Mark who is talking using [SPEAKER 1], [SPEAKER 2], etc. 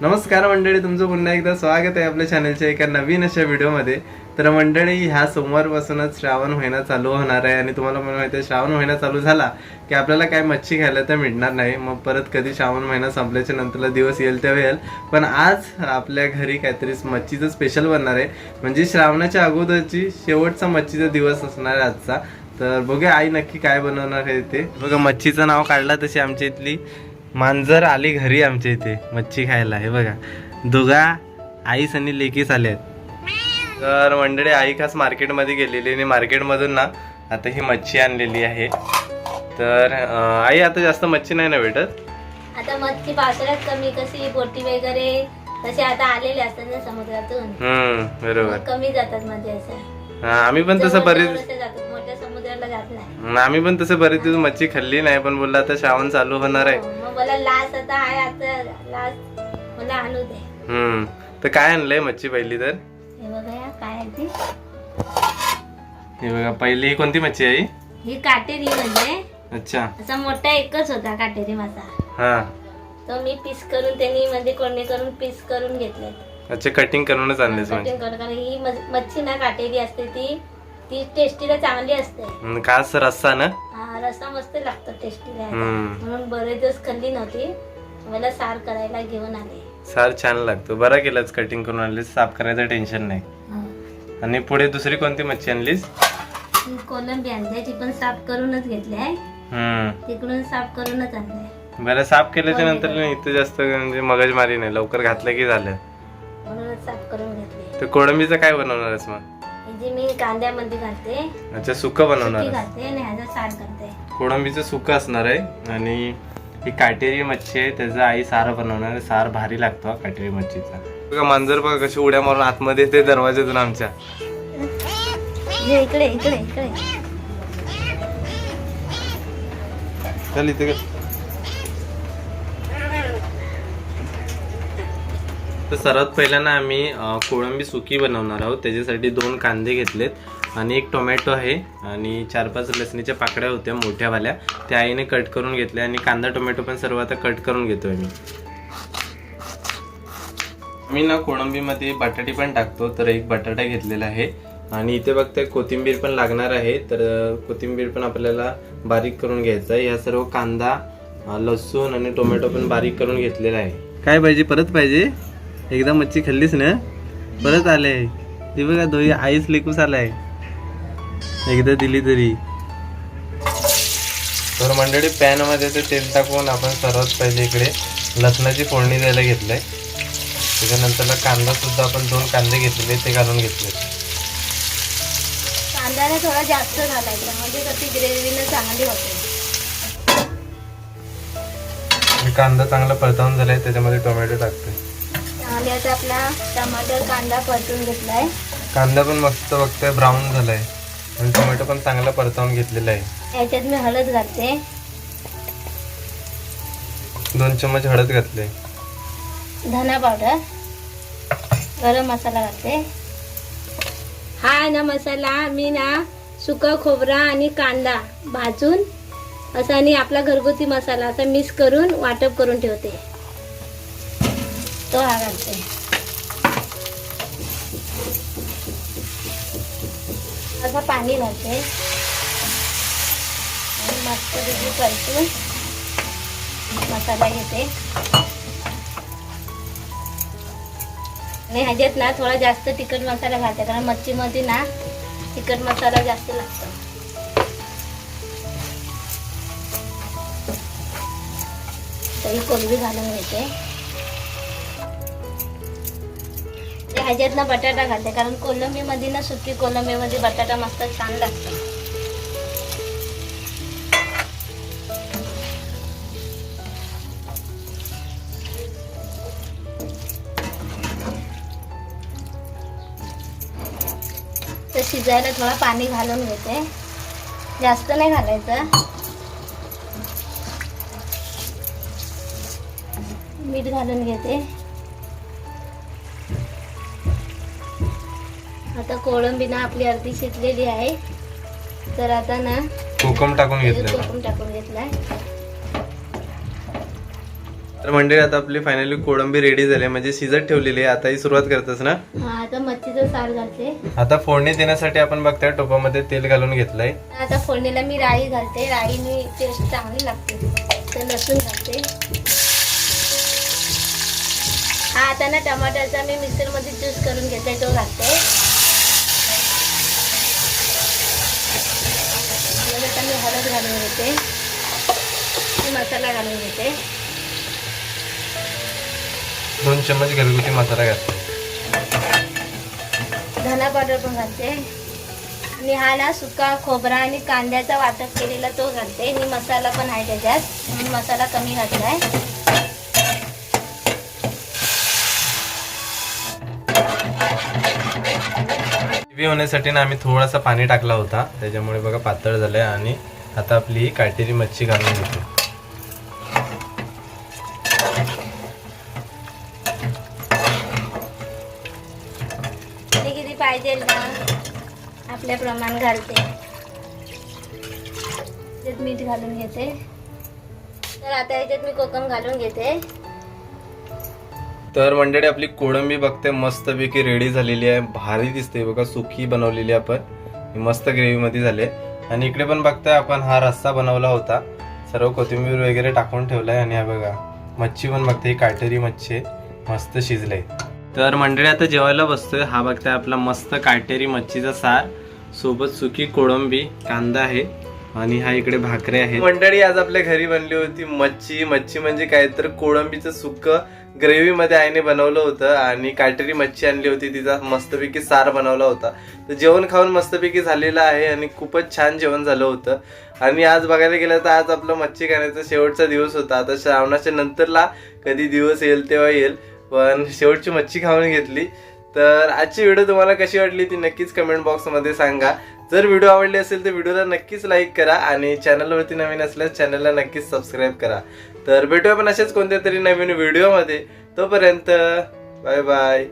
[SPEAKER 1] नमस्कार मंडळी तुमचं पुन्हा एकदा स्वागत आहे आपल्या चॅनलच्या एका नवीन अशा व्हिडिओमध्ये तर मंडळी ह्या सोमवारपासूनच श्रावण महिना चालू होणार आहे आणि तुम्हाला पण माहिती आहे श्रावण महिना चालू झाला की आपल्याला काय मच्छी खायला तर मिळणार नाही. मग परत कधी श्रावण महिना संपल्याच्या नंतरला दिवस येईल तेव्हा येईल पण आज आपल्या घरी काहीतरी मच्छीचं स्पेशल बनणार आहे. म्हणजे श्रावणाच्या अगोदरची शेवटचा मच्छीचा दिवस असणार आहे आजचा. तर बघूया आई नक्की काय बनवणार आहे ते. बघा मच्छीचं नाव काढला तशी आमच्या इथली मांजर आली घरी आमच्या इथे मच्छी खायला. हे बघा दोघा आईस आणि लेकीस आले आहेत तर मंडळी आई खास मार्केटमध्ये गेलेली आणि मार्केटमधून ना आता ही मच्छी आणलेली आहे. तर आई आता जास्त मच्छी नाही ना भेटत?
[SPEAKER 2] आता मच्छी पावसाळ्यात कमी कशी बोटी वगैरे तसे आता आलेले असतात ना समुद्रातून.
[SPEAKER 1] हम्म बरोबर.
[SPEAKER 2] कमी जातात म्हणजे असं.
[SPEAKER 1] हा, आम्ही पण तसं बरेच
[SPEAKER 2] जवळ जात नाही.
[SPEAKER 1] आम्ही पण तसं बरेच दिवस मच्छी खाल्ली नाही पण बोलला आता श्रावण चालू होणार आहे.
[SPEAKER 2] हो, मग मला लास आता आहे आता लास मला आणू दे.
[SPEAKER 1] हम्म तर काय आणलंय मच्छी पहिली तर?
[SPEAKER 2] हे बघा या, काय आहे ती.
[SPEAKER 1] हे बघा पहिली ही कोणती मच्छी आहे आई?
[SPEAKER 2] ही काटेरी म्हणजे.
[SPEAKER 1] अच्छा.
[SPEAKER 2] असा मोठा एकच होता काटेरी मासा.
[SPEAKER 1] हा.
[SPEAKER 2] तो मी पीस करून त्यांनी म्हणजे कोणी करून पीस करून घेतले
[SPEAKER 1] अच्छा कटिंग करूनच आणलेस म्हणजे
[SPEAKER 2] कटिंग करून कारण ही मच्छी ना काटेरी असते ती. ती टेस्टीला चांगली असते.
[SPEAKER 1] हम्म, खास रस्सा ना?
[SPEAKER 2] हा, रस्सा मस्त लागतो टेस्टीला.
[SPEAKER 1] हम्म.
[SPEAKER 2] म्हणून बरेच दिवस खाल्ली नव्हती. मला सार करायला घेऊन आले.
[SPEAKER 1] सार छान लागतो. बरा केलाच कटिंग करून आणलीस. साफ करायचं टेन्शन नाही. आणि पुढे दुसरी कोणती मच्छी आणलीस?
[SPEAKER 2] ही कोलंबी आणली ती पण साफ करूनच घेतली आहे.
[SPEAKER 1] हम्म.
[SPEAKER 2] तिकडून साफ करूनच आणले
[SPEAKER 1] बरं साफ केल्याच्यानंतर ना इथं जास्त म्हणजे मगजमारी नाही. लवकर घातलं की झालं.
[SPEAKER 2] म्हणूनच साफ करून घेतले
[SPEAKER 1] तर कोळंबीचं काय बनवणारच मग?
[SPEAKER 2] जी मी कांद्यामध्ये घालते.
[SPEAKER 1] अच्छा सुकं
[SPEAKER 2] सुकी
[SPEAKER 1] बनवणार
[SPEAKER 2] घालते आणि ह्याचा सार करते.
[SPEAKER 1] कोळंबीचं सुकं असणार आहे आणि ही काटेरी मच्छी आहे त्याचं आई सार बनवणार आहे. सार भारी लागतो हा काटेरी मच्छीचा. बघा मांजर बघा कशी उड्या मारून आतमध्ये येते दरवाज्यातून आमच्या.
[SPEAKER 2] इकडे इकडे इकडे.
[SPEAKER 1] चल इथे कर. तर सर्वात पहिल्यांदा आम्ही कोळंबी सुकी बनवणार आहोत. त्याच्यासाठी दोन कांदे घेतलेत आणि एक टोमॅटो आहे आणि चार पाच लसणीच्या पाकड्या होत्या मोठ्यावाल्या. त्या आईने कट करून घेतल्या आणि कांदा टोमॅटो पण सर्व आता कट करून घेतोय मी मी ना कोळंबीमध्ये बटाटी पण टाकतो तर एक बटाटा घेतलेला आहे. आणि इथे बघते कोथिंबीर पण लागणार आहे. तर कोथिंबीर पण आपल्याला बारीक करून घ्यायचं आहे. या सर्व कांदा लसूण आणि टोमॅटो पण बारीक करून घेतलेला आहे. काय पाहिजे? परत पाहिजे? एकदा मच्छी खाल्लीस ना? परत आले ती बघा दोही आईस लेकूस आलाय. एकदा दिली तरी. तर मंडळी पॅनमध्ये ते तेल टाकून आपण सर्वात पहिले इकडे. लसणाची फोडणी द्यायला घेतलंय. त्याच्यानंतरला कांदा सुद्धा आपण दोन कांदे घेतलेले ते घालून घेतले
[SPEAKER 2] कांद्याला थोडा जास्त घालायचा म्हणजे कशी ग्रेव्हीनं चांगली होते.
[SPEAKER 1] कांदा चांगला परतवून झालाय त्याच्यामध्ये टोमॅटो टाकते
[SPEAKER 2] आणि आता आपला टमाटर कांदा परतून घेतलाय.
[SPEAKER 1] कांदा पण मस्त बघतोय ब्राऊन झालाय. आणि टोमॅटो पण चांगला परतवून घेतलेला आहे.
[SPEAKER 2] याच्यात मी हळद घालते.
[SPEAKER 1] दोन चमच हळद घातले
[SPEAKER 2] धना पावडर गरम मसाला घालते. हा आहे ना मसाला मी ना सुका खोबरा आणि कांदा भाजून असा आणि आपला घरगुती मसाला असा मिक्स करून वाटप करून ठेवते. तो हा घालते असं पाणी घालते. आणि मस्त तिथे परतून मसाला घेते. आणि ह्याच्यात ना थोडा जास्त तिखट मसाला घालते कारण मच्छीमध्ये ना तिखट मसाला जास्त लागतो. तरी कोलबी घालून घेते. ते ह्याच्यात ना बटाटा घालते. कारण कोलंबीमध्ये ना सुकी कोलंबीमध्ये बटाटा मस्त छान लागतो. तर शिजायला थोडा पाणी घालून घेते. जास्त नाही घालायचं. मीठ घालून घेते. आता कोळंबी ना आपली अर्धी शिजलेली आहे. तर आता ना
[SPEAKER 1] कोकम टाकून घेतलं.
[SPEAKER 2] कोकम टाकून घेतलाय.
[SPEAKER 1] तर मंडळी आता आपली फायनली कोळंबी रेडी झाली म्हणजे शिजत ठेवलेली आहे. आता ही सुरुवात करतच ना?
[SPEAKER 2] हा, आता मच्छीचं सार घालते.
[SPEAKER 1] आता फोडणी देण्यासाठी आपण बघताय टोपामध्ये तेल घालून घेतलंय.
[SPEAKER 2] आता फोडणीला मी राई घालते. राईने टेस्ट चांगली लागते. तर लसूण घालते. हा आता ना टमाटरचा मी मिक्सरमध्ये ज्यूस करून घेते तो घालते मग आता मी हळद घालून घेते. मी मसाला घालून घेते.
[SPEAKER 1] दोन चम्मच घरगुती मसाला घातला
[SPEAKER 2] धना पावडर पण घालते. आणि हा ना सुका खोबरा आणि कांद्याचा वाटप केलेला तो घालते. आणि मसाला पण आहे त्याच्यात. म्हणून मसाला कमी घातलाय.
[SPEAKER 1] ग्रेव्ही होण्यासाठी ना आम्ही थोडासा पाणी टाकला होता. त्याच्यामुळे बघा पातळ झालंय आणि आता आपली ही काटेरी मच्छी घालून घेतो.
[SPEAKER 2] किती पाहिजे ना? आपल्या प्रमाण घालते. मीठ घालून घेते. तर आता याच्यात मी कोकम घालून घेते.
[SPEAKER 1] तर मंडळी आपली कोळंबी बघते मस्तपैकी रेडी झालेली आहे. भारी दिसते बघा सुकी बनवलेली आपण. ही मस्त ग्रेव्ही मध्ये झाले. आणि इकडे पण बघताय आपण हा रस्सा बनवला होता. सर्व कोथिंबीर वगैरे टाकून ठेवलाय आणि हा बघा मच्छी पण बघते ही काटेरी मच्छी मस्त शिजले तर मंडळी आता जेवायला बसतोय. हा बघताय आपला मस्त काटेरी मच्छीचा सार सोबत सुकी कोळंबी कांदा आहे. आणि हा इकडे भाकरे आहे मंडळी आज आपल्या घरी बनली होती मच्छी. मच्छी म्हणजे काय तर कोळंबीचं सुक्क ग्रेव्ही मध्ये आईने बनवलं होतं आणि काटेरी मच्छी आणली होती. तिचा मस्तपैकी सार बनवला होता. तर जेवण खाऊन मस्तपैकी झालेलं आहे आणि खूपच छान जेवण झालं होतं. आणि आज बघायला गेलं तर आज आपलं मच्छी खाण्याचा शेवटचा दिवस होता. आता श्रावणाच्या नंतरला कधी दिवस येईल तेव्हा येईल पण शेवटची मच्छी खाऊन घेतली. तर आजची व्हिडिओ तुम्हाला कशी वाटली ती नक्कीच कमेंट बॉक्समध्ये सांगा. जर व्हिडिओ आवडले असेल तर व्हिडिओला नक्कीच लाईक करा आणि चॅनलवरती नवीन असल्यास चॅनलला नक्कीच सबस्क्राईब करा. तर भेटूया पण असेच कोणत्या तरी नवीन व्हिडिओमध्ये तोपर्यंत बाय बाय